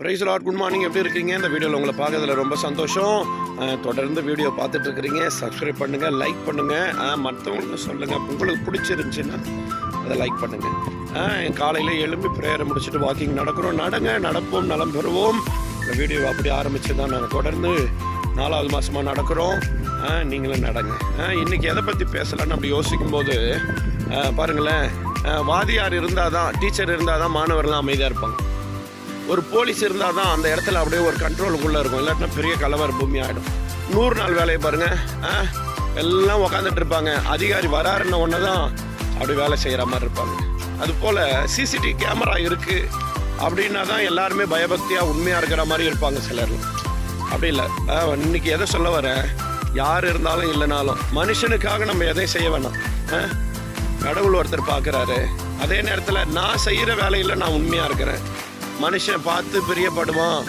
Price lot good morning எப்படி இருக்கீங்க? இந்த வீடியோவில் உங்களை பார்க்கறதுல ரொம்ப சந்தோஷம். தொடர்ந்து வீடியோ பார்த்துட்டு இருக்கிறீங்க. சப்ஸ்கிரைப் பண்ணுங்கள் லைக் பண்ணுங்கள் மற்றவங்களுக்கு சொல்லுங்கள் உங்களுக்கு பிடிச்சிருந்துச்சுன்னா அதை லைக் பண்ணுங்கள் காலையில் எழும்பி ப்ரேயரை முடிச்சுட்டு வாக்கிங் நடக்கிறோம். நடங்க நடப்போம் நலம் பெறுவோம். இந்த வீடியோ அப்படி ஆரம்பித்து தான் நாங்கள் தொடர்ந்து நாலாவது மாதமாக நடக்கிறோம். நீங்களும் நடங்க. இன்றைக்கி இன்னைக்கு எதை பற்றி பேசலான்னு அப்படி யோசிக்கும்போது பாருங்களேன். வாதியார் இருந்தால் தான் டீச்சர் இருந்தால் தான் மாணவர்லாம் அமைதியாக இருப்பாங்க. ஒரு போலீஸ் இருந்தால் தான் அந்த இடத்துல அப்படியே ஒரு கண்ட்ரோலுக்குள்ளே இருக்கும். இல்லாட்டினா பெரிய கலவர பூமி ஆகிடும் நூறு நாள் வேலையை பாருங்கள் ஆ, எல்லாம் உக்காந்துட்டு இருப்பாங்க. அதிகாரி வராருன்ன ஒன்று தான் அப்படி வேலை செய்கிற மாதிரி இருப்பாங்க. அதுபோல் சிசிடிவி கேமரா இருக்குது அப்படின்னா தான் எல்லாருமே பயபக்தியாக உண்மையாக இருக்கிற மாதிரி இருப்பாங்க சிலர் அப்படி இல்லை. ஆ, இன்னைக்கு எதை சொல்ல வரேன் யார் இருந்தாலும் இல்லைனாலும் மனுஷனுக்காக நம்ம எதையும் செய்ய வேணாம். ஆ? கடவுள் ஒருத்தர் பார்க்குறாரு. அதே நேரத்தில் நான் செய்கிற வேலையில் நான் உண்மையாக இருக்கிறேன். மனுஷன் பார்த்து பிரியப்படுவான்.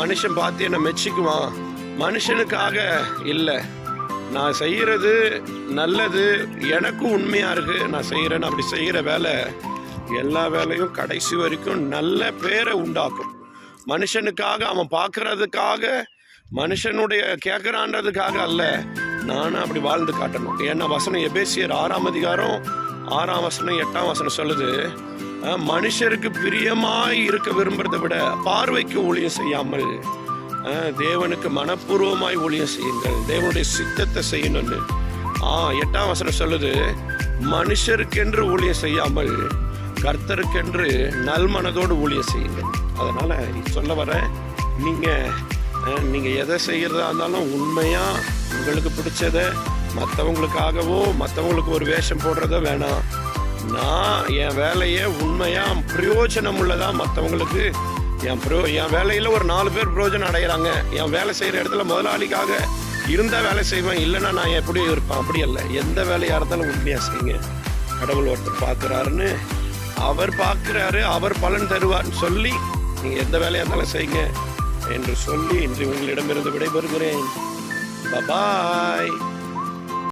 மனுஷன் பார்த்து என்னை மெச்சிக்குவான். மனுஷனுக்காக இல்லை. நான் செய்கிறது நல்லது எனக்கும் உண்மையாக இருக்குது நான் செய்கிறேன்னு அப்படி செய்கிற வேலை எல்லா வேலையும் கடைசி வரைக்கும் நல்ல பேரை உண்டாக்கும். மனுஷனுக்காக அவன் பார்க்கறதுக்காக மனுஷனுடைய கேட்குறான்றதுக்காக அல்ல. நானும் அப்படி வாழ்ந்து காட்டணும். ஏன்னா வசனம் எபேசியர் ஆறாம் அதிகாரம் ஆறாம் வசனம் எட்டாம் வசனம் சொல்லுது மனுஷருக்கு பிரியமாய் இருக்க விரும்புறதை விட பார்வைக்கு ஊழியம் செய்யாமல் தேவனுக்கு மனப்பூர்வமாய் ஊழியம் செய்யுங்கள். தேவனுடைய சித்தத்தை செய்யணும்னு. ஆ எட்டாம் வசனம் சொல்லுது மனுஷருக்கென்று ஊழியம் செய்யாமல் கர்த்தருக்கென்று நல்மனதோடு ஊழியம் செய்யுங்கள். அதனால் சொல்ல வரேன் நீங்கள் நீங்கள் எதை செய்கிறதா இருந்தாலும் உண்மையாக உங்களுக்கு பிடிச்சத மற்றவங்களுக்காகவோ மற்றவங்களுக்கு ஒரு வேஷம் போடுறதோ வேணாம். நான் என் வேலையை உண்மையாக பிரயோஜனம் உள்ளதாக மற்றவங்களுக்கு என் ப்ரோ என் வேலையில் ஒரு நாலு பேர் பிரயோஜனம் அடைகிறாங்க என் வேலை செய்கிற இடத்துல முதலாளிக்காக இருந்தால் வேலை செய்வேன். இல்லைன்னா நான் எப்படி இருப்பேன்? அப்படி இல்லை எந்த வேலையாக இருந்தாலும் உண்மையாக செய்யுங்க. கடவுள் ஒருத்தர் பார்க்குறாருன்னு அவர் பார்க்குறாரு அவர் பலன் தருவார்னு சொல்லி நீங்கள் எந்த வேலையாக இருந்தாலும் செய்யுங்க என்று சொல்லி இன்று உங்களிடமிருந்து விடைபெறுகிறேன். பாய்